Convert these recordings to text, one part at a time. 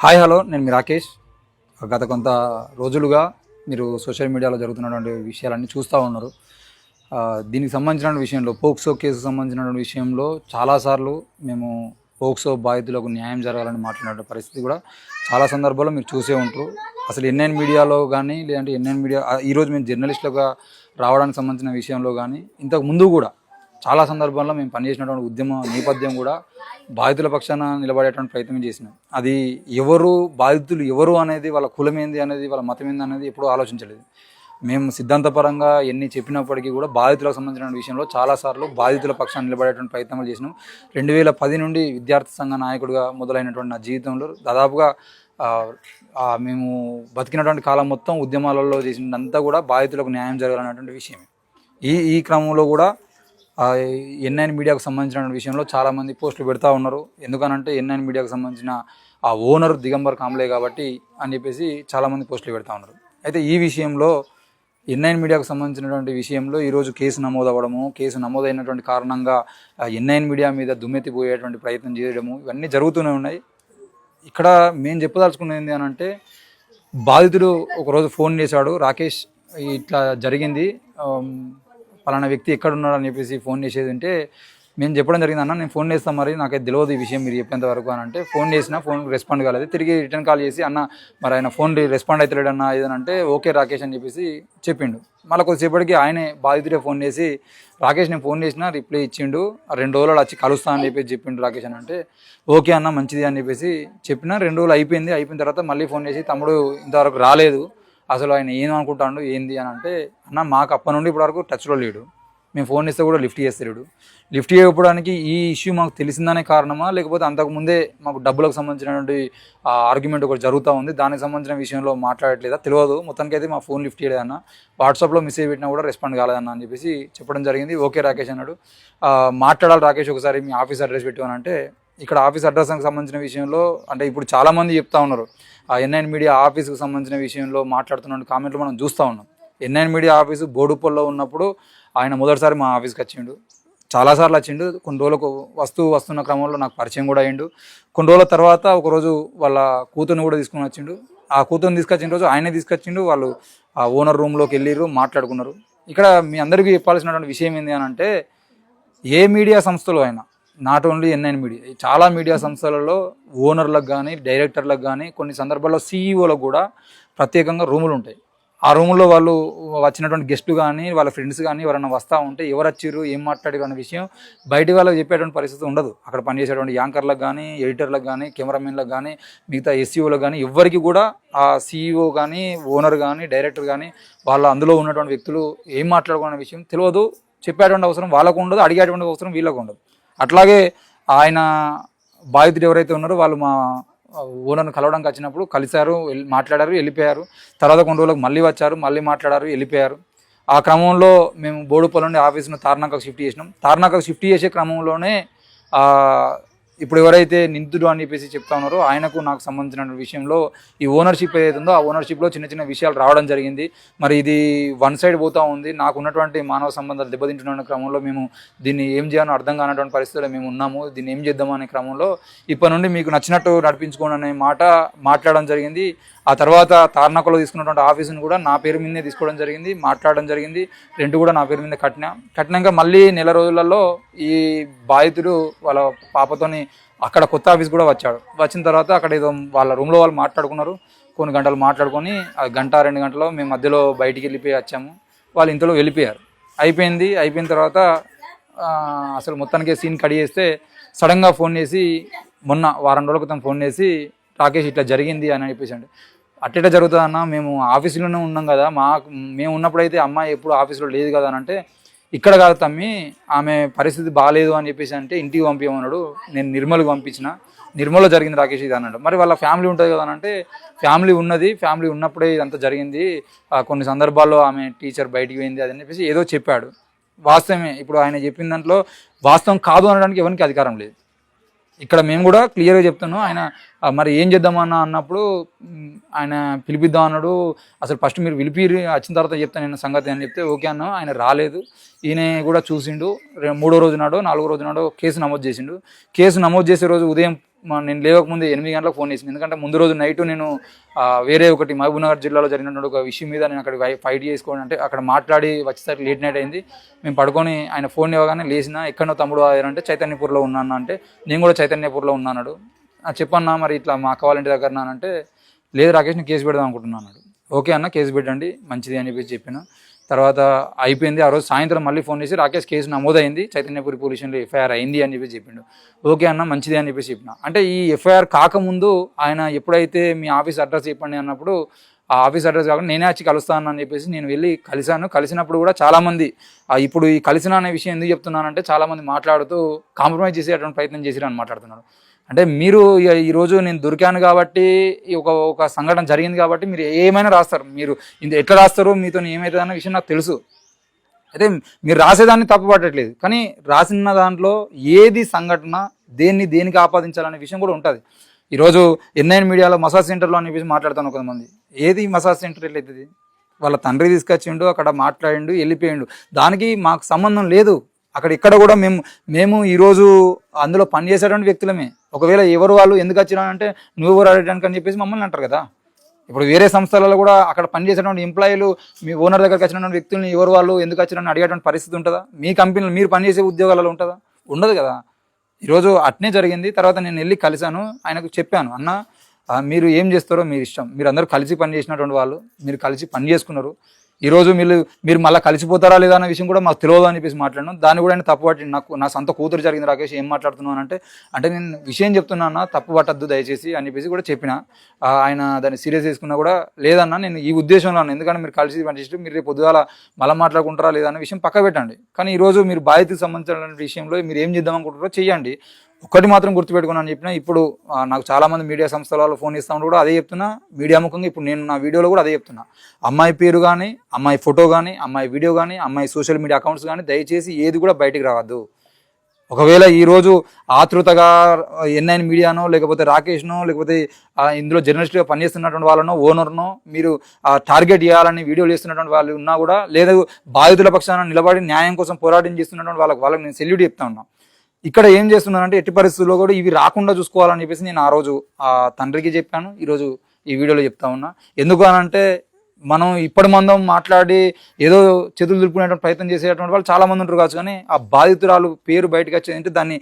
Hi hello. నేను మీ రాకేష్. గత కొంత రోజులుగా మీరు సోషల్ మీడియాలో జరుగుతున్నటువంటి విషయాలన్నీ చూస్తూ ఉన్నారు. దీనికి సంబంధించిన విషయంలో పోక్సో కేసు సంబంధించిన విషయంలో చాలాసార్లు మేము పోక్సో బాధితులకు న్యాయం జరగాలని మాట్లాడే పరిస్థితి కూడా చాలా సందర్భాల్లో మీరు చూసే ఉంటారు. అసలు ఎన్ఎన్ మీడియాలో కానీ లేదంటే ఎన్ఎన్ మీడియా ఈరోజు మేము జర్నలిస్టులుగా రావడానికి సంబంధించిన విషయంలో కానీ ఇంతకు ముందు కూడా చాలా సందర్భాల్లో మేము పనిచేసినటువంటి ఉద్యమ నేపథ్యం కూడా బాధితుల పక్షాన నిలబడేటువంటి ప్రయత్నం చేసినాం. అది ఎవరు బాధితులు ఎవరు అనేది వాళ్ళ కులం ఏంది అనేది వాళ్ళ మతం ఏంది అనేది ఎప్పుడూ ఆలోచించలేదు. మేము సిద్ధాంతపరంగా ఎన్ని చెప్పినప్పటికీ కూడా బాధితులకు సంబంధించిన విషయంలో చాలాసార్లు బాధితుల పక్షాన నిలబడేటువంటి ప్రయత్నాలు చేసినాం. రెండు వేల పది నుండి విద్యార్థి సంఘ నాయకుడిగా మొదలైనటువంటి నా జీవితంలో దాదాపుగా మేము బతికినటువంటి కాలం మొత్తం ఉద్యమాలలో చేసినంతా కూడా బాధితులకు న్యాయం జరగాలనేటువంటి విషయమే. ఈ ఈ క్రమంలో కూడా ఎన్ఐన్ మీడియాకు సంబంధించిన విషయంలో చాలామంది పోస్టులు పెడతా ఉన్నారు. ఎందుకనంటే ఎన్ఐన్ మీడియాకు సంబంధించిన ఆ ఓనర్ దిగంబర్ కాంబ్లే కాబట్టి అని చెప్పేసి చాలామంది పోస్టులు పెడతా ఉన్నారు. అయితే ఈ విషయంలో ఎన్ఐన్ మీడియాకు సంబంధించినటువంటి విషయంలో ఈరోజు కేసు నమోదు అవ్వడము కేసు నమోదైనటువంటి కారణంగా ఎన్ఐన్ మీడియా మీద దుమ్మెత్తిపోయేటువంటి ప్రయత్నం చేయడము ఇవన్నీ జరుగుతూనే ఉన్నాయి. ఇక్కడ మేము చెప్పదలుచుకున్నది ఏంటి అని అంటే బాధితుడు ఒకరోజు ఫోన్ చేశాడు రాకేష్ ఇట్లా జరిగింది. పలానా వ్యక్తి ఎక్కడ ఉన్నాడు అని చెప్పేసి ఫోన్ చేసేది ఉంటే మేము చెప్పడం జరిగింది అన్న నేను ఫోన్ చేస్తాను మరి నాకైతే తెలియదు ఈ విషయం మీరు చెప్పేంత వరకు అని అంటే ఫోన్ చేసినా ఫోన్ రెస్పాండ్ కాలేదు. తిరిగి రిటర్న్ కాల్ చేసి అన్న మరి ఆయన ఫోన్ రెస్పాండ్ అవుతలేడు అన్న ఏదని అంటే ఓకే రాకేష్ అని చెప్పేసి చెప్పిండు. మళ్ళీ కొద్దిసేపటికి ఆయనే బాధితుడే ఫోన్ చేసి రాకేష్ నేను ఫోన్ చేసినా రిప్లై ఇచ్చిండు ఆ రెండు రోజులు వచ్చి కలుస్తా అని చెప్పేసి చెప్పిండు రాకేష్ అని అంటే ఓకే అన్న మంచిది అని చెప్పేసి చెప్పిన రెండు రోజులు అయిపోయింది అయిపోయిన తర్వాత మళ్ళీ ఫోన్ చేసి తమ్ముడు ఇంతవరకు రాలేదు అసలు ఆయన ఏం అనుకుంటాడు ఏంది అని అంటే అన్న మాకు అప్పటి నుండి ఇప్పటివరకు టచ్లో లేడు. మేము ఫోన్ ఇస్తే కూడా లిఫ్ట్ చేస్తాడు లిఫ్ట్ చేయకపోవడానికి ఈ ఇష్యూ మాకు తెలిసిందనే కారణమా? లేకపోతే అంతకుముందే మాకు డబ్బులకు సంబంధించినటువంటి ఆర్గ్యుమెంట్ ఒకటి జరుగుతూ ఉంది. దానికి సంబంధించిన విషయంలో మాట్లాడట్లేదా? తెలియదు. మొత్తానికి అయితే మా ఫోన్ లిఫ్ట్ చేయలేదన్న. వాట్సాప్లో మెసేజ్ పెట్టినా కూడా రెస్పాండ్ కాలేదన్న అని చెప్పేసి చెప్పడం జరిగింది. ఓకే రాకేష్ అన్నాడు. మాట్లాడాలి రాకేష్ ఒకసారి మీ ఆఫీస్ అడ్రస్ పెట్టమని అంటే ఇక్కడ ఆఫీస్ అడ్రస్కి సంబంధించిన విషయంలో అంటే ఇప్పుడు చాలామంది చెప్తా ఉన్నారు. ఆ ఎన్ఐన్ మీడియా ఆఫీస్కి సంబంధించిన విషయంలో మాట్లాడుతున్న కామెంట్లు మనం చూస్తూ ఉన్నాం. ఎన్ఐన్ మీడియా ఆఫీసు బోడుపల్లో ఉన్నప్పుడు ఆయన మొదటిసారి మా ఆఫీస్కి వచ్చిండు. చాలాసార్లు వచ్చిండు. కొన్ని రోజులకు వస్తూ వస్తున్న క్రమంలో నాకు పరిచయం కూడా అయ్యిండు. కొన్ని రోజుల తర్వాత ఒకరోజు వాళ్ళ కూతుర్ని కూడా తీసుకుని వచ్చిండు. ఆ కూతుర్ని తీసుకొచ్చిన రోజు ఆయనే తీసుకొచ్చిండు. వాళ్ళు ఆ ఓనర్ రూమ్లోకి వెళ్ళిర్రు మాట్లాడుకున్నారు. ఇక్కడ మీ అందరికీ చెప్పాల్సినటువంటి విషయం ఏంటి అని అంటే ఏ మీడియా సంస్థలో అయినా నాట్ ఓన్లీ ఎన్ఐన్ మీడియా చాలా మీడియా సంస్థలలో ఓనర్లకు కానీ డైరెక్టర్లకు కానీ కొన్ని సందర్భాల్లో సీఈఓలకు కూడా ప్రత్యేకంగా రూములు ఉంటాయి. ఆ రూముల్లో వాళ్ళు వచ్చినటువంటి గెస్ట్లు కానీ వాళ్ళ ఫ్రెండ్స్ కానీ ఎవరైనా వస్తూ ఉంటే ఎవరు వచ్చారు ఏం మాట్లాడారు అనే విషయం బయట వాళ్ళకి చెప్పేటువంటి పరిస్థితి ఉండదు. అక్కడ పనిచేసేటువంటి యాంకర్లకు కానీ ఎడిటర్లకు కానీ కెమెరామెన్లకు కానీ మిగతా ఎస్సీఓలకు కానీ ఎవరికి కూడా ఆ సీఈఓ కానీ ఓనర్ కానీ డైరెక్టర్ కానీ వాళ్ళ అందులో ఉన్నటువంటి వ్యక్తులు ఏం మాట్లాడుకునే విషయం తెలియదు. చెప్పేటువంటి అవసరం వాళ్ళకు ఉండదు అడిగేటువంటి అవసరం వీళ్ళకు ఉండదు. అట్లాగే ఆయన బాధితుడు ఎవరైతే ఉన్నారో వాళ్ళు మా ఓనర్ను కలవడానికి వచ్చినప్పుడు కలిశారు మాట్లాడారు వెళ్ళిపోయారు. తర్వాత కొన్ని రోజులకు మళ్ళీ వచ్చారు మళ్ళీ మాట్లాడారు వెళ్ళిపోయారు. ఆ క్రమంలో మేము బోడుపల్లి నుండి ఆఫీస్ను తార్నాకకు షిఫ్ట్ చేసినాం. తార్నాకకు షిఫ్ట్ చేసే క్రమంలోనే ఇప్పుడు ఎవరైతే నిందితుడు అని చెప్పేసి చెప్తా ఉన్నారో ఆయనకు నాకు సంబంధించిన విషయంలో ఈ ఓనర్షిప్ ఏదైతే ఉందో ఆ ఓనర్షిప్లో చిన్న చిన్న విషయాలు రావడం జరిగింది. మరి ఇది వన్ సైడ్ పోతా ఉంది. నాకు ఉన్నటువంటి మానవ సంబంధాలు దెబ్బతింటున్న క్రమంలో మేము దీన్ని ఏం చేయాలో అర్థం కానటువంటి పరిస్థితుల్లో మేము ఉన్నాము. దీన్ని ఏం చేద్దాం అనే క్రమంలో ఇప్పటి నుండి మీకు నచ్చినట్టు నడిపించుకోండి అనే మాట మాట్లాడడం జరిగింది. ఆ తర్వాత తార్నాకలో తీసుకున్నటువంటి ఆఫీసును కూడా నా పేరు మీదే తీసుకోవడం జరిగింది. మాట్లాడడం జరిగింది. రెంట్ కూడా నా పేరు మీద కట్టిన. కట్టినాక మళ్ళీ నెల రోజులలో ఈ బాధితుడు వాళ్ళ పాపతోని అక్కడ కొత్త ఆఫీస్ కూడా వచ్చాడు. వచ్చిన తర్వాత అక్కడ ఏదో వాళ్ళ రూమ్లో వాళ్ళు మాట్లాడుకున్నారు. కొన్ని గంటలు మాట్లాడుకొని ఆ గంట రెండు గంటలో మేము మధ్యలో బయటికి వెళ్ళిపోయి వచ్చాము. వాళ్ళు ఇంతలో వెళ్ళిపోయారు. అయిపోయింది అయిపోయిన తర్వాత అసలు మొత్తానికి సీన్ కడి చేస్తే సడన్గా ఫోన్ చేసి మొన్న వారం రోజుల క్రితం ఫోన్ చేసి రాకేష్ ఇట్లా జరిగింది అని చెప్పేసి అంటే అట్టేట జరుగుతుందన్న మేము ఆఫీసులోనే ఉన్నాం కదా మాకు మేము ఉన్నప్పుడైతే అమ్మాయి ఎప్పుడు ఆఫీసులో లేదు కదా అని అంటే ఇక్కడ కాదు తమ్మి ఆమె పరిస్థితి బాగాలేదు అని చెప్పేసి అంటే ఇంటికి పంపించమన్నాడు నేను నిర్మల్కి పంపించిన. నిర్మల్లో జరిగింది రాకేష్ ఇది అన్నాడు. మరి వాళ్ళ ఫ్యామిలీ ఉంటుంది కదా అని అంటే ఫ్యామిలీ ఉన్నది ఫ్యామిలీ ఉన్నప్పుడే ఇదంతా జరిగింది. కొన్ని సందర్భాల్లో ఆమె టీచర్ బయటికి పోయింది అని చెప్పేసి ఏదో చెప్పాడు. వాస్తవమే ఇప్పుడు ఆయన చెప్పిన దాంట్లో వాస్తవం కాదు అనడానికి ఎవరికి అధికారం లేదు. ఇక్కడ మేము కూడా క్లియర్గా చెప్తున్నాం. ఆయన మరి ఏం చేద్దామన్న అన్నప్పుడు ఆయన పిలిపిద్దాం అన్నాడు. అసలు ఫస్ట్ మీరు పిలిపి వచ్చిన తర్వాత చెప్తాను నేను సంగతి అని చెప్తే ఓకే అన్న. ఆయన రాలేదు. ఈయన కూడా చూసిండు. మూడో రోజు నాడు నాలుగో రోజు నాడు కేసు నమోదు చేసిండు. కేసు నమోదు చేసే రోజు ఉదయం నేను లేవకముందు ఎనిమిది గంటలకు ఫోన్ చేసింది. ఎందుకంటే ముందు రోజు నైట్ నేను వేరే ఒకటి మహబూబ్నగర్ జిల్లాలో జరిగినటువంటి ఒక విషయం మీద నేను అక్కడ ఫైట్ చేసుకోవడం అంటే అక్కడ మాట్లాడి వచ్చేసరికి లేట్ నైట్ అయింది. మేము పడుకొని ఆయన ఫోన్ ఇవ్వగానే లేచిన ఎక్కడో తమ్ముడు అంటే చైతన్యపూర్లో ఉన్నాను అంటే నేను కూడా చైతన్యపూర్లో ఉన్నాడు చెప్పన్నా మరి ఇట్లా మా అక్క వాళ్ళ ఇంటి దగ్గర నానంటే లేదు రాకేష్ నేను కేసు పెడదాం అనుకుంటున్నాను ఓకే అన్న కేసు పెట్టండి మంచిది అని చెప్పేసి చెప్పిన. తర్వాత అయిపోయింది. ఆ రోజు సాయంత్రం మళ్ళీ ఫోన్ చేసి రాకేష్ కేసు నమోదైంది. చైతన్యపురి పోలీసులు ఎఫ్ఐఆర్ అయింది అని చెప్పేసి చెప్పిండు. ఓకే అన్న మంచిది అని చెప్పేసి చెప్పిన. అంటే ఈ ఎఫ్ఐఆర్ కాకముందు ఆయన ఎప్పుడైతే మీ ఆఫీస్ అడ్రస్ చెప్పండి అన్నప్పుడు ఆ ఆఫీస్ అడ్రస్ కాకుండా నేనే వచ్చి కలుస్తాను అని చెప్పేసి నేను వెళ్ళి కలిశాను. కలిసినప్పుడు కూడా చాలామంది ఇప్పుడు ఈ కలిసిన అనే విషయం ఎందుకు చెప్తున్నానంటే చాలామంది మాట్లాడుతూ కాంప్రమైజ్ చేసేటువంటి ప్రయత్నం చేసిరని మాట్లాడుతున్నారు. అంటే మీరు ఈరోజు నేను దొరికాను కాబట్టి ఒక ఒక సంఘటన జరిగింది కాబట్టి మీరు ఏమైనా రాస్తారు. మీరు ఇంత ఎట్లా రాస్తారో? మీతో ఏమవుతుంది అన్న విషయం నాకు తెలుసు. అయితే మీరు రాసేదాన్ని తప్పుపట్టట్లేదు. కానీ రాసిన దాంట్లో ఏది సంఘటన దేన్ని దేనికి ఆపాదించాలనే విషయం కూడా ఉంటుంది. ఈరోజు ఎన్ఐన్ మీడియాలో మసాజ్ సెంటర్లో అని చెప్పేసి మాట్లాడతాను కొంతమంది. ఏది మసాజ్ సెంటర్ వెళ్ళేది వాళ్ళ తండ్రి తీసుకొచ్చిండు అక్కడ మాట్లాడిండు వెళ్ళిపోయిండు. దానికి మాకు సంబంధం లేదు. అక్కడ ఇక్కడ కూడా మేము మేము ఈరోజు అందులో పనిచేసేటువంటి వ్యక్తులమే. ఒకవేళ ఎవరు వాళ్ళు ఎందుకు వచ్చినారంటే నువ్వు ఎవరు అడగడానికి అని చెప్పేసి మమ్మల్ని అంటారు కదా. ఇప్పుడు వేరే సంస్థలలో కూడా అక్కడ పనిచేసేటువంటి ఎంప్లాయీలు మీ ఓనర్ దగ్గరికి వచ్చినటువంటి వ్యక్తుల్ని ఎవరు వాళ్ళు ఎందుకు వచ్చినారని అడిగేటువంటి పరిస్థితి ఉంటుందా? మీ కంపెనీలో మీరు పనిచేసే ఉద్యోగాలలో ఉంటుందా? ఉండదు కదా. ఈరోజు అట్నే జరిగింది. తర్వాత నేను వెళ్ళి కలిశాను. ఆయనకు చెప్పాను అన్న మీరు ఏం చేస్తారో మీరు ఇష్టం. మీరు అందరూ కలిసి పని చేసినటువంటి వాళ్ళు మీరు కలిసి పని చేసుకున్నారు. ఈరోజు మీరు మీరు మళ్ళీ కలిసిపోతారా లేదా అన్న విషయం కూడా మాకు తెలియదు అని చెప్పేసి దాన్ని కూడా ఆయన తప్పు పట్టి నాకు నా సొంత కూతురు జరిగింది రాకేష్ ఏం మాట్లాడుతున్నాను అంటే అంటే నేను విషయం చెప్తున్నానా తప్పు పట్టద్దు దయచేసి అని చెప్పేసి కూడా చెప్పిన. ఆయన దాన్ని సీరియస్ తీసుకున్నా కూడా లేదన్నా నేను ఈ ఉద్దేశంలో ఎందుకంటే మీరు కలిసి పనిచేసి మీరు రేపు పొద్దుగాల మళ్ళీ మాట్లాడుకుంటారా లేదా అన్న విషయం పక్క పెట్టండి. కానీ ఈరోజు మీరు బాధ్యతకు సంబంధించిన విషయంలో మీరు ఏం చేద్దాం అనుకుంటారో చేయండి ఒక్కటి మాత్రం గుర్తుపెట్టుకున్నాను చెప్పిన ఇప్పుడు నాకు చాలామంది మీడియా సంస్థల వాళ్ళు ఫోన్ ఇస్తామని కూడా అదే చెప్తున్నా. మీడియా ముఖంగా ఇప్పుడు నేను నా వీడియోలో కూడా అదే చెప్తున్నా. అమ్మాయి పేరు కానీ అమ్మాయి ఫోటో కానీ అమ్మాయి వీడియో కానీ అమ్మాయి సోషల్ మీడియా అకౌంట్స్ కానీ దయచేసి ఏది కూడా బయటికి రావద్దు. ఒకవేళ ఈరోజు ఆతృతగా ఎన్ఐన్ మీడియానో లేకపోతే రాకేష్నో లేకపోతే ఇందులో జర్నలిస్ట్గా పనిచేస్తున్నటువంటి వాళ్ళనో ఓనర్నో మీరు టార్గెట్ చేయాలని వీడియోలు చేస్తున్నటువంటి వాళ్ళు ఉన్నా కూడా లేదు బాధితుల పక్షాన నిలబడి న్యాయం కోసం పోరాటం చేస్తున్నటువంటి వాళ్ళకి వాళ్ళకి నేను సెల్యూట్ చెప్తా ఉన్నాను ఇక్కడ ఏం చేస్తున్నానంటే ఎట్టి పరిస్థితుల్లో కూడా ఇవి రాకుండా చూసుకోవాలని చెప్పేసి నేను ఆ రోజు ఆ తండ్రికి చెప్పాను. ఈరోజు ఈ వీడియోలో చెప్తా ఉన్నా. ఎందుకు అనంటే మనం ఇప్పటి మందం మాట్లాడి ఏదో చేతులు దులుపుకునేటువంటి ప్రయత్నం చేసేటువంటి వాళ్ళు చాలా మంది ఉంటారు కావచ్చు కానీ ఆ బాధితురాలు పేరు బయటకు వచ్చేదంటే దాన్ని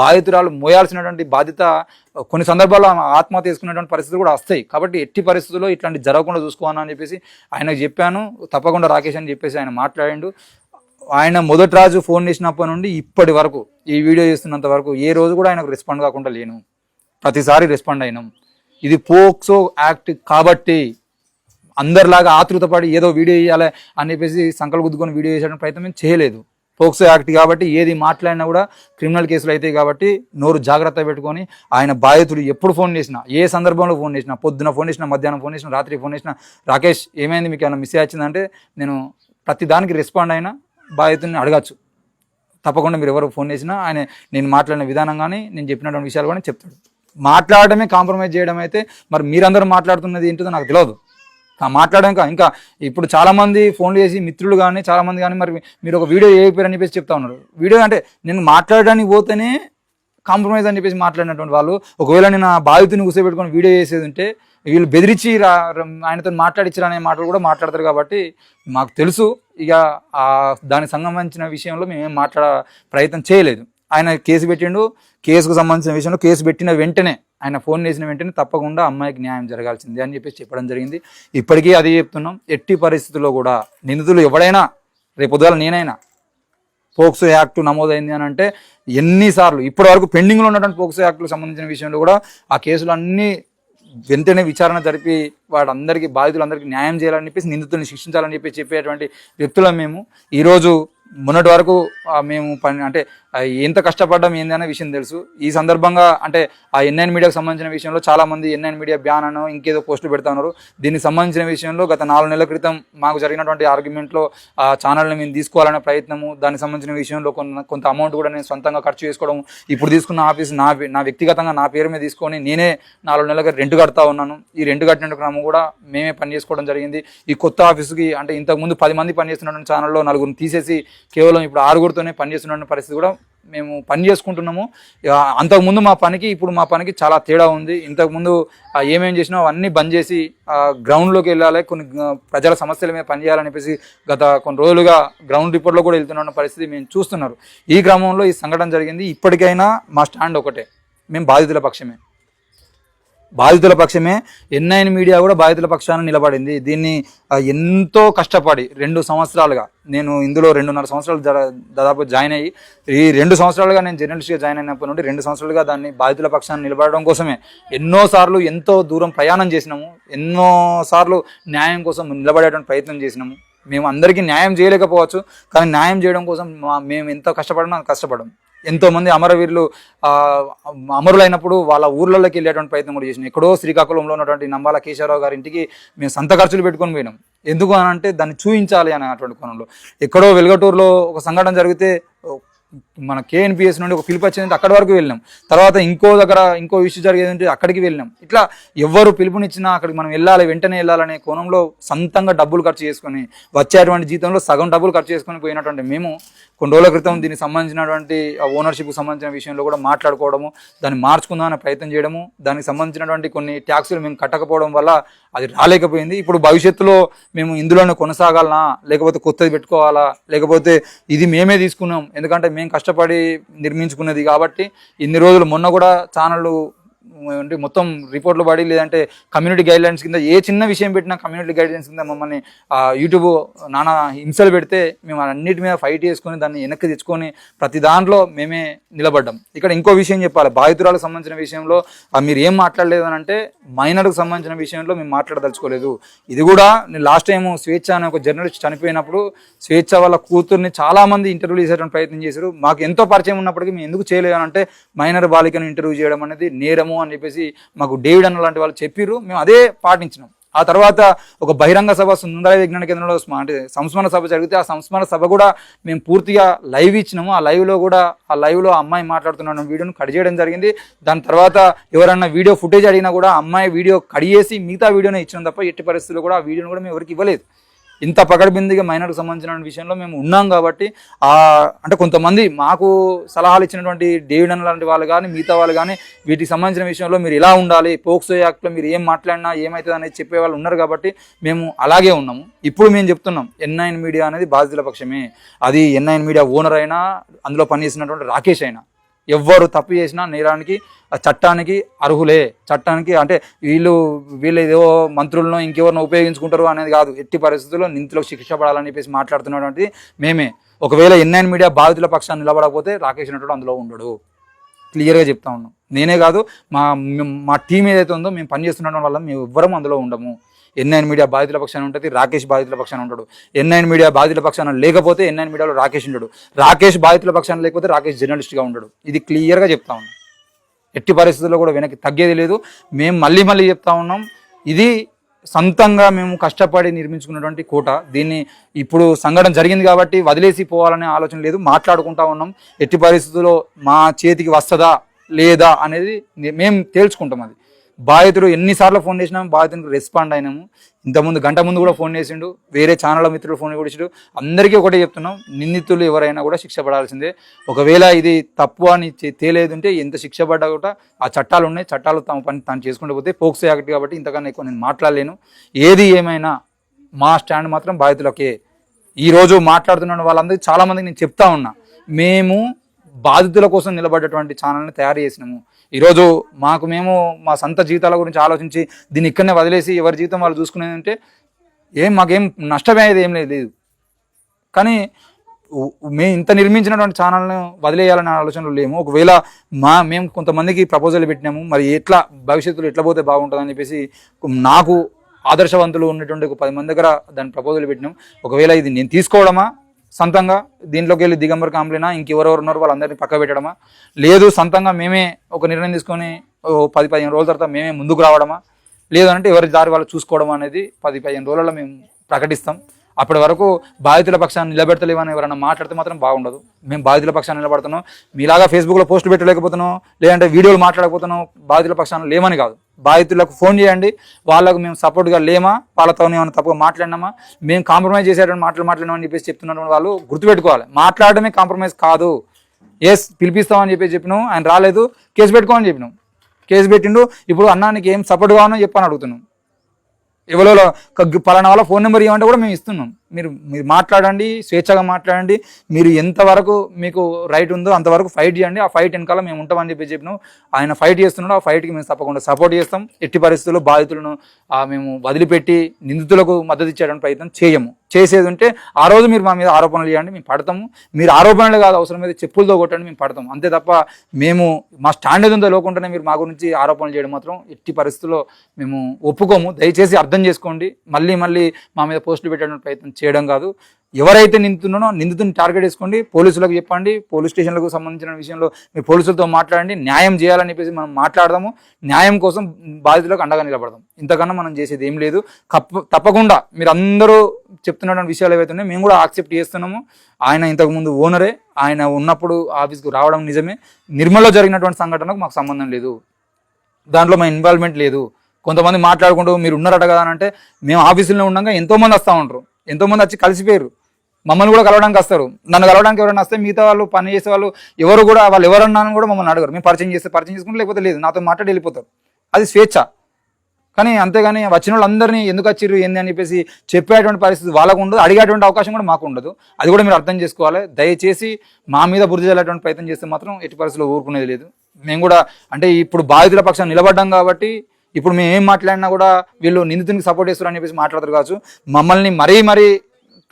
బాధితురాలు మోయాల్సినటువంటి బాధ్యత కొన్ని సందర్భాల్లో ఆమె ఆత్మహత్య చేసుకునేటువంటి పరిస్థితులు కూడా వస్తాయి. కాబట్టి ఎట్టి పరిస్థితుల్లో ఇట్లాంటి జరగకుండా చూసుకోవాలని చెప్పేసి ఆయనకు చెప్పాను. తప్పకుండా రాకేష్ అని చెప్పేసి ఆయన మాట్లాడిండు. ఆయన మొదటి రాజు ఫోన్ చేసినప్పటి నుండి ఇప్పటి వరకు ఈ వీడియో చేస్తున్నంత వరకు ఏ రోజు కూడా ఆయనకు రెస్పాండ్ కాకుండా లేను. ప్రతిసారి రెస్పాండ్ అయినాం. ఇది పోక్సో యాక్ట్ కాబట్టి అందరిలాగా ఆతృతపడి ఏదో వీడియో చేయాలి అని చెప్పేసి సంకల్ గుద్దుకొని వీడియో చేసే ప్రయత్నం మేము చేయలేదు. పోక్సో యాక్ట్ కాబట్టి ఏది మాట్లాడినా కూడా క్రిమినల్ కేసులు అవుతాయి కాబట్టి నోరు జాగ్రత్త పెట్టుకొని ఆయన బాధితుడు ఎప్పుడు ఫోన్ చేసినా ఏ సందర్భంలో ఫోన్ చేసినా పొద్దున ఫోన్ చేసినా మధ్యాహ్నం ఫోన్ చేసినా రాత్రి ఫోన్ చేసినా రాకేష్ ఏమైంది మీకు ఏమైనా మిస్ వచ్చిందంటే నేను ప్రతి దానికి రెస్పాండ్ అయినా బాధితుడిని అడగచ్చు. తప్పకుండా మీరు ఎవరు ఫోన్ చేసినా ఆయన నేను మాట్లాడిన విధానం కానీ నేను చెప్పినటువంటి విషయాలు కానీ చెప్తాడు. మాట్లాడడమే కాంప్రమైజ్ చేయడం అయితే మరి మీరందరూ మాట్లాడుతున్నది ఏంటిదో నాకు తెలియదు మాట్లాడడం ఇంకా ఇప్పుడు చాలామంది ఫోన్లు చేసి మిత్రులు కానీ చాలామంది కానీ మరి మీరు ఒక వీడియో చేయకపోయారని చెప్పేసి చెప్తా ఉన్నారు. వీడియో అంటే నేను మాట్లాడడానికి పోతేనే కాంప్రమైజ్ అని చెప్పేసి మాట్లాడినటువంటి వాళ్ళు ఒకవేళ నేను ఆ బాధితుని కూర్చోబెట్టుకొని వీడియో చేసేది ఉంటే వీళ్ళు బెదిరించి రా ఆయనతో మాట్లాడించరా అనే మాటలు కూడా మాట్లాడతారు కాబట్టి మాకు తెలుసు. ఇక ఆ దానికి సంబంధించిన విషయంలో మేమేం మాట్లాడ ప్రయత్నం చేయలేదు. ఆయన కేసు పెట్టిండు. కేసుకు సంబంధించిన విషయంలో కేసు పెట్టిన వెంటనే ఆయన ఫోన్ చేసిన వెంటనే తప్పకుండా అమ్మాయికి న్యాయం జరగాల్సిందే అని చెప్పేసి చెప్పడం జరిగింది. ఇప్పటికీ అదే చెప్తున్నాం. ఎట్టి పరిస్థితుల్లో కూడా నిందితులు ఎవడైనా రేపు పొద్దుగాల నేనైనా పోక్సో యాక్ట్ నమోదైంది అని అంటే ఎన్నిసార్లు ఇప్పటి వరకు పెండింగ్లో ఉన్నటువంటి పోక్సో యాక్ట్కు సంబంధించిన విషయంలో కూడా ఆ కేసులు అన్నీ వెంటనే విచారణ జరిపి వాడందరికీ బాధితులందరికీ న్యాయం చేయాలని చెప్పేసి నిందితుల్ని శిక్షించాలని చెప్పి చెప్పేటువంటి వ్యక్తులం మేము. ఈరోజు మొన్నటి వరకు మేము పని అంటే ఎంత కష్టపడ్డాం ఏంది అనే విషయం తెలుసు. ఈ సందర్భంగా అంటే ఆ ఎన్ఐన్ మీడియాకు సంబంధించిన విషయంలో చాలా మంది ఎన్ఐన్ మీడియా బ్యాన్ అనో ఇంకేదో పోస్టులు పెడతా ఉన్నారు. దీనికి సంబంధించిన విషయంలో గత నాలుగు నెలల క్రితం మాకు జరిగినటువంటి ఆర్గ్యుమెంట్లో ఆ ఛానల్ని మేము తీసుకోవాలనే ప్రయత్నము దానికి సంబంధించిన విషయంలో కొంత కొంత అమౌంట్ కూడా నేను సొంతంగా ఖర్చు చేసుకోవడం ఇప్పుడు తీసుకున్న ఆఫీస్ నా పే- నా వ్యక్తిగతంగా నా పేరు మీద తీసుకొని నేనే నాలుగు నెలలకి రెంట్ కడతా ఉన్నాను. ఈ రెంట్ కట్టిన క్రమం కూడా మేమే పని చేసుకోవడం జరిగింది. ఈ కొత్త ఆఫీస్కి అంటే ఇంతకుముందు పది మంది పనిచేస్తున్న ఛానల్లో నలుగురిని తీసేసి కేవలం ఇప్పుడు ఆరుగురితోనే పనిచేస్తున్న పరిస్థితి కూడా మేము పని చేసుకుంటున్నాము. అంతకుముందు మా పనికి ఇప్పుడు మా పనికి చాలా తేడా ఉంది. ఇంతకుముందు ఏమేం చేసినా అవన్నీ బంద్ చేసి గ్రౌండ్లోకి వెళ్ళాలి. కొన్ని ప్రజల సమస్యల మీద పనిచేయాలని చెప్పేసి గత కొన్ని రోజులుగా గ్రౌండ్ రిపోర్ట్లో కూడా వెళ్తున్న పరిస్థితి మేము చూస్తున్నారు. ఈ క్రమంలో ఈ సంఘటన జరిగింది. ఇప్పటికైనా మా స్టాండ్ ఒకటే. మేము బాధితుల పక్షమే. బాధితుల పక్షమే ఎన్ఐన్ మీడియా కూడా బాధితుల పక్షాన నిలబడింది. దీన్ని ఎంతో కష్టపడి రెండు సంవత్సరాలుగా నేను ఇందులో రెండున్నర సంవత్సరాలు దాదాపు జాయిన్ అయ్యి ఈ రెండు సంవత్సరాలుగా నేను జర్నలిస్ట్గా జాయిన్ అయినప్పటి నుండి రెండు సంవత్సరాలుగా దాన్ని బాధితుల పక్షాన్ని నిలబడడం కోసమే ఎన్నోసార్లు ఎంతో దూరం ప్రయాణం చేసినాము. ఎన్నోసార్లు న్యాయం కోసం నిలబడేటువంటి ప్రయత్నం చేసినాము. మేము అందరికీ న్యాయం చేయలేకపోవచ్చు కానీ న్యాయం చేయడం కోసం మా- మేము ఎంత కష్టపడినా కష్టపడము. ఎంతోమంది అమరవీరులు అమరులైనప్పుడు వాళ్ళ ఊర్లలోకి వెళ్ళేటువంటి ప్రయత్నం కూడా చేసినాం. ఎక్కడో శ్రీకాకుళంలో ఉన్నటువంటి నంబాల కేశవరావు గారి ఇంటికి మేము సంత ఖర్చులు పెట్టుకొని పోయినాం. ఎందుకు అని అంటే దాన్ని చూపించాలి అనేటువంటి కోణంలో. ఎక్కడో వెలుగటూరులో ఒక సంఘటన జరిగితే మన కేఎన్పిఎస్ నుండి ఒక పిలుపు వచ్చిందంటే అక్కడి వరకు వెళ్ళినాం. తర్వాత ఇంకో దగ్గర ఇంకో ఇష్యూ జరిగేదంటే అక్కడికి వెళ్ళినాం. ఇట్లా ఎవరు పిలుపునిచ్చినా అక్కడికి మనం వెళ్ళాలి వెంటనే వెళ్ళాలనే కోణంలో సొంతంగా డబ్బులు ఖర్చు చేసుకొని వచ్చేటువంటి జీతంలో సగం డబ్బులు ఖర్చు చేసుకొని పోయినటువంటి మేము కొన్ని రోజుల క్రితం దీనికి సంబంధించినటువంటి ఓనర్షిప్కి సంబంధించిన విషయంలో కూడా మాట్లాడుకోవడము దాన్ని మార్చుకుందామని ప్రయత్నం చేయడము దానికి సంబంధించినటువంటి కొన్ని ట్యాక్సులు మేము కట్టకపోవడం వల్ల అది రాలేకపోయింది. ఇప్పుడు భవిష్యత్తులో మేము ఇందులోనే కొనసాగాలనా లేకపోతే కొత్తది పెట్టుకోవాలా లేకపోతే ఇది మేమే తీసుకున్నాం ఎందుకంటే మేము కష్టపడి నిర్మించుకున్నది కాబట్టి ఇన్ని రోజులు మొన్న కూడా ఛానళ్ళు అంటే మొత్తం రిపోర్ట్లు పడి లేదంటే కమ్యూనిటీ గైడ్లైన్స్ కింద ఏ చిన్న విషయం పెట్టినా కమ్యూనిటీ గైడ్లైన్స్ కింద మమ్మల్ని యూట్యూబ్ నానా హింసలు పెడితే మేము అన్నిటి మీద ఫైట్ చేసుకొని దాన్ని వెనక్కి తెచ్చుకొని ప్రతి దాంట్లో మేమే నిలబడ్డాం. ఇక్కడ ఇంకో విషయం చెప్పాలి. బాధితురాలకు సంబంధించిన విషయంలో మీరు ఏం మాట్లాడలేదు అని అంటే మైనర్కు సంబంధించిన విషయంలో మేము మాట్లాడదలుచుకోలేదు. ఇది కూడా నేను లాస్ట్ టైం స్వేచ్ఛ అనే ఒక జర్నలిస్ట్ చనిపోయినప్పుడు స్వేచ్ఛ వాళ్ళ కూతుర్ని చాలామంది ఇంటర్వ్యూ చేసేటువంటి ప్రయత్నం చేశారు. మాకు ఎంతో పరిచయం ఉన్నప్పటికీ మేము ఎందుకు చేయలేదు అంటే మైనర్ బాలికను ఇంటర్వ్యూ చేయడం అనేది నేరము అని చెప్పేసి మాకు డేవిడ్ అన్న లాంటి వాళ్ళు చెప్పిర్రు. మేము అదే పాటించినాం. ఆ తర్వాత ఒక బహిరంగ సభ సుందర విజ్ఞాన కేంద్రంలో అంటే సంస్మరణ సభ జరిగితే ఆ సంస్మరణ సభ కూడా మేము పూర్తిగా లైవ్ ఇచ్చినాము. ఆ లైవ్లో కూడా ఆ లైవ్లో అమ్మాయి మాట్లాడుతున్న వీడియోను కట్ చేయడం జరిగింది. దాని తర్వాత ఎవరన్నా వీడియో ఫుటేజ్ అడిగినా కూడా అమ్మాయి వీడియో కడిగేసి మిగతా వీడియోనే ఇచ్చినాం తప్ప ఎట్టి పరిస్థితుల్లో కూడా ఆ వీడియోని కూడా మేము ఎవరికి ఇవ్వలేదు. ఇంత పకడ్బిందిగా మైనర్కి సంబంధించిన విషయంలో మేము ఉన్నాం కాబట్టి ఆ అంటే కొంతమంది మాకు సలహాలు ఇచ్చినటువంటి డేవిడ్ అన్న లాంటి వాళ్ళు కానీ మిగతా వాళ్ళు కానీ వీటికి సంబంధించిన విషయంలో మీరు ఇలా ఉండాలి పోక్సో యాక్ట్లో మీరు ఏం మాట్లాడినా ఏమవుతుంది అనేది చెప్పే వాళ్ళు ఉన్నారు కాబట్టి మేము అలాగే ఉన్నాము. ఇప్పుడు మేము చెప్తున్నాం ఎన్ఐన్ మీడియా అనేది బాధితుల పక్షమే. అది ఎన్ఐన్ మీడియా ఓనర్ అయినా అందులో పనిచేసినటువంటి రాకేష్ అయినా. ఎవ్వరు తప్పు చేసినా నేరానికి ఆ చట్టానికి అర్హులే. చట్టానికి అంటే వీళ్ళు వీళ్ళు ఏదో మంత్రులను ఇంకెవరిని ఉపయోగించుకుంటారు అనేది కాదు. ఎట్టి పరిస్థితుల్లో నిందితులకు శిక్ష పడాలని చెప్పేసి మాట్లాడుతున్నటువంటి మేమే. ఒకవేళ ఎన్ఐన్ మీడియా బాధితుల పక్షాన్ని నిలబడకపోతే రాకేష్ నటుడు అందులో ఉండడు. క్లియర్గా చెప్తా ఉన్నాం. నేనే కాదు మా మా టీం ఏదైతే ఉందో మేము పనిచేస్తున్న వల్ల మేము ఎవ్వరం అందులో ఉండము. ఎన్ఐన్ మీడియా బాధితుల పక్షాన ఉంటుంది రాకేష్ బాధితుల పక్షాన ఉంటాడు. ఎన్ఐన్ మీడియా బాధితుల పక్షాన లేకపోతే ఎన్ఐన్ మీడియాలో రాకేష్ ఉండడు. రాకేష్ బాధితుల పక్షాన లేకపోతే రాకేష్ జర్నలిస్ట్గా ఉండడు. ఇది క్లియర్గా చెప్తా ఉన్నాం. ఎట్టి పరిస్థితుల్లో కూడా వెనక్కి తగ్గేది లేదు. మేము మళ్ళీ మళ్ళీ చెప్తా ఉన్నాం ఇది సొంతంగా మేము కష్టపడి నిర్మించుకున్నటువంటి కోట. దీన్ని ఇప్పుడు సంఘటన జరిగింది కాబట్టి వదిలేసి పోవాలనే ఆలోచన లేదు. మాట్లాడుకుంటా ఉన్నాం. ఎట్టి పరిస్థితుల్లో మా చేతికి వస్తుందా లేదా అనేది మేము తేల్చుకుంటాం అది. బాధితుడు ఎన్నిసార్లు ఫోన్ చేసినా బాధితునికి రెస్పాండ్ అయినాము. ఇంతకుముందు గంట ముందు కూడా ఫోన్ చేసిండు. వేరే ఛానల్ మిత్రులు ఫోన్ కూడా అందరికీ ఒకటే చెప్తున్నాం నిందితులు ఎవరైనా కూడా శిక్ష పడాల్సిందే. ఒకవేళ ఇది తప్పు అని తేలేదుంటే ఎంత శిక్ష పడ్డా కూడా ఆ చట్టాలు ఉన్నాయి. చట్టాలు తమ పని తాను చేసుకుంటూ పోతే పోక్సో యాక్ట్ కాబట్టి ఇంతకన్నా ఎక్కువ నేను మాట్లాడలేను. ఏది ఏమైనా మా స్టాండ్ మాత్రం బాధితులకే. ఈరోజు మాట్లాడుతున్న వాళ్ళందరికీ చాలామందికి నేను చెప్తా ఉన్నా. మేము బాధితుల కోసం నిలబడేటువంటి ఛానల్ని తయారు చేసినాము. ఈరోజు మాకు మేము మా సొంత జీవితాల గురించి ఆలోచించి దీన్ని ఇక్కడనే వదిలేసి ఎవరి జీవితం వాళ్ళు చూసుకునేదంటే ఏం మాకేం నష్టమయ్యేది ఏం లేదు. కానీ మేము ఇంత నిర్మించినటువంటి ఛానల్ను వదిలేయాలనే ఆలోచనలు లేము ఒకవేళ మా మేము కొంతమందికి ప్రపోజల్ పెట్టినాము మరి ఎట్లా భవిష్యత్తులో ఎట్లా పోతే బాగుంటుందని చెప్పేసి నాకు ఆదర్శవంతులు ఉన్నటువంటి ఒక పది మంది దగ్గర దాని ప్రపోజల్ పెట్టినాం. ఒకవేళ ఇది నేను తీసుకోవడమా? సొంతంగా దీంట్లోకి వెళ్ళి దిగంబర్ కాంప్లీనా ఇంకెవరెవరు ఉన్నారు వాళ్ళందరినీ పక్క పెట్టడమా? లేదు సొంతంగా మేమే ఒక నిర్ణయం తీసుకొని ఓ పది పదిహేను రోజుల తర్వాత మేమే ముందుకు రావడమా? లేదంటే ఎవరి దారి వాళ్ళు చూసుకోవడం అనేది పది పదిహేను రోజులలో మేము ప్రకటిస్తాం. అప్పటి వరకు బాధితుల పక్షాన్ని నిలబెడతలేమని ఎవరైనా మాట్లాడితే మాత్రం బాగుండదు. మేము బాధితుల పక్షాన్ని నిలబడుతున్నాం. మీలాగా ఫేస్బుక్లో పోస్టులు పెట్టలేకపోతున్నాం. లేదంటే వీడియోలు మాట్లాడకపోతున్నాం. బాధితుల పక్షాన్ని లేమని కాదు. బాధితులకు ఫోన్ చేయండి. వాళ్ళకు మేము సపోర్ట్గా లేమా? వాళ్ళతో ఏమైనా తప్పుగా మాట్లాడినామా? మేము కాంప్రమైజ్ చేసేటువంటి మాటలు మాట్లాడినామని చెప్పేసి చెప్తున్నటువంటి వాళ్ళు గుర్తుపెట్టుకోవాలి. మాట్లాడడమే కాంప్రమైజ్ కాదు. ఎస్ పిలిపిస్తామని చెప్పి చెప్పినాం. ఆయన రాలేదు. కేసు పెట్టుకోమని చెప్పినాం. కేసు పెట్టిండు. ఇప్పుడు అన్నానికి ఏం సపోర్ట్ కావాలని చెప్పని అడుగుతున్నాం. ఎవరో పలానా వాళ్ళ ఫోన్ నెంబర్ ఇవ్వమంటే కూడా మేము ఇస్తున్నాం. మీరు మీరు మాట్లాడండి స్వేచ్ఛగా మాట్లాడండి. మీరు ఎంతవరకు మీకు రైట్ ఉందో అంతవరకు ఫైట్ చేయండి. ఆ ఫైట్ వెనకాల మేము ఉంటామని చెప్పి చెప్పినాం. ఆయన ఫైట్ చేస్తున్నాడు. ఆ ఫైట్కి మేము తప్పకుండా సపోర్ట్ చేస్తాం. ఎట్టి పరిస్థితుల్లో బాధితులను మేము వదిలిపెట్టి నిందితులకు మద్దతు ఇచ్చేటువంటి ప్రయత్నం చేయము. చేసేది ఉంటే ఆ రోజు మీరు మా మీద ఆరోపణలు చేయండి. మేము పడతాము. మీరు ఆరోపణలు కాదు అవసరం మీద చెప్పులతో కొట్టండి. మేము పడతాం అంతే తప్ప మేము మా స్టాండ్ ఏదో లోకుండానే మీరు మా గురించి ఆరోపణలు చేయడం మాత్రం ఎట్టి పరిస్థితుల్లో మేము ఒప్పుకోము. దయచేసి అర్థం చేసుకోండి. మళ్ళీ మళ్ళీ మా మీద పోస్టులు పెట్టడానికి ప్రయత్నం చేయడం కాదు. ఎవరైతే నిందుతున్నానో నిందితుని టార్గెట్ చేసుకోండి. పోలీసులకు చెప్పండి. పోలీస్ స్టేషన్లకు సంబంధించిన విషయంలో మీరు పోలీసులతో మాట్లాడండి. న్యాయం చేయాలని చెప్పేసి మనం మాట్లాడదాము. న్యాయం కోసం బాధితులకు అండగా నిలబడదాం. ఇంతకన్నా మనం చేసేది ఏం లేదు. తప్పకుండా మీరు అందరూ చెప్తున్నటువంటి విషయాలు ఏవైతే ఉన్నాయో మేము కూడా యాక్సెప్ట్ చేస్తున్నాము. ఆయన ఇంతకుముందు ఓనరే. ఆయన ఉన్నప్పుడు ఆఫీస్కు రావడం నిజమే. నిర్మల్లో జరిగినటువంటి సంఘటనకు మాకు సంబంధం లేదు. దాంట్లో మా ఇన్వాల్వ్మెంట్ లేదు. కొంతమంది మాట్లాడుకుంటూ మీరు ఉన్నారట కదా అని అంటే మేము ఆఫీసులో ఉండగా ఎంతోమంది వస్తూ ఉంటారు. ఎంతోమంది వచ్చి కలిసిపోయారు. మమ్మల్ని కూడా కలవడానికి వస్తారు. నన్ను కలవడానికి ఎవరైనా వస్తే మిగతా వాళ్ళు పని చేసే వాళ్ళు ఎవరు కూడా వాళ్ళు ఎవరన్నా కూడా మమ్మల్ని అడగరు. మేము పరిచయం చేస్తే పరిచయం చేసుకుంటే లేకపోతే లేదు. నాతో మాట్లాడి వెళ్ళిపోతారు. అది స్వేచ్ఛ. కానీ అంతేగాని వచ్చిన వాళ్ళందరినీ ఎందుకు వచ్చిర్రు ఏంది అని చెప్పేసి చెప్పేటువంటి పరిస్థితి వాళ్ళకు ఉండదు. అడిగేటువంటి అవకాశం కూడా మాకు ఉండదు. అది కూడా మీరు అర్థం చేసుకోవాలి. దయచేసి మా మీద బుద్ధి చల్లేటువంటి ప్రయత్నం చేస్తే మాత్రం ఎట్టి పరిస్థితుల్లో ఊరుకునేది లేదు. మేము కూడా అంటే ఇప్పుడు బాధితుల పక్షాన్ని నిలబడ్డాం కాబట్టి ఇప్పుడు మేము ఏం మాట్లాడినా కూడా వీళ్ళు నిందితునికి సపోర్ట్ చేస్తారు అని చెప్పేసి మాట్లాడతారు కావచ్చు. మమ్మల్ని మరీ మరీ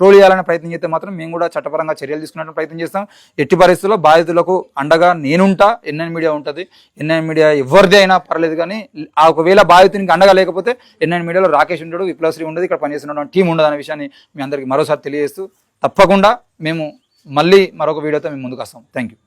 ట్రోల్ చేయాలనే ప్రయత్నం చేస్తే మాత్రం మేము కూడా చట్టపరంగా చర్యలు తీసుకునే ప్రయత్నం చేస్తాం. ఎట్టి పరిస్థితుల్లో బాధితులకు అండగా నేనుంటా ఎన్ఎన్ మీడియా ఉంటుంది. ఎన్ఎన్ మీడియా ఎవరిది అయినా పర్లేదు కానీ ఆ ఒకవేళ బాధితునికి అండగా లేకపోతే ఎన్ఎన్ మీడియాలో రాకేష్ ఉండడు విప్లవశ్రీ ఉండదు ఇక్కడ పనిచేస్తున్న టీం ఉండదు అనే విషయాన్ని మీ అందరికీ మరోసారి తెలియజేస్తూ తప్పకుండా మేము మళ్ళీ మరొక వీడియోతో మేము ముందుకు వస్తాం. Thank you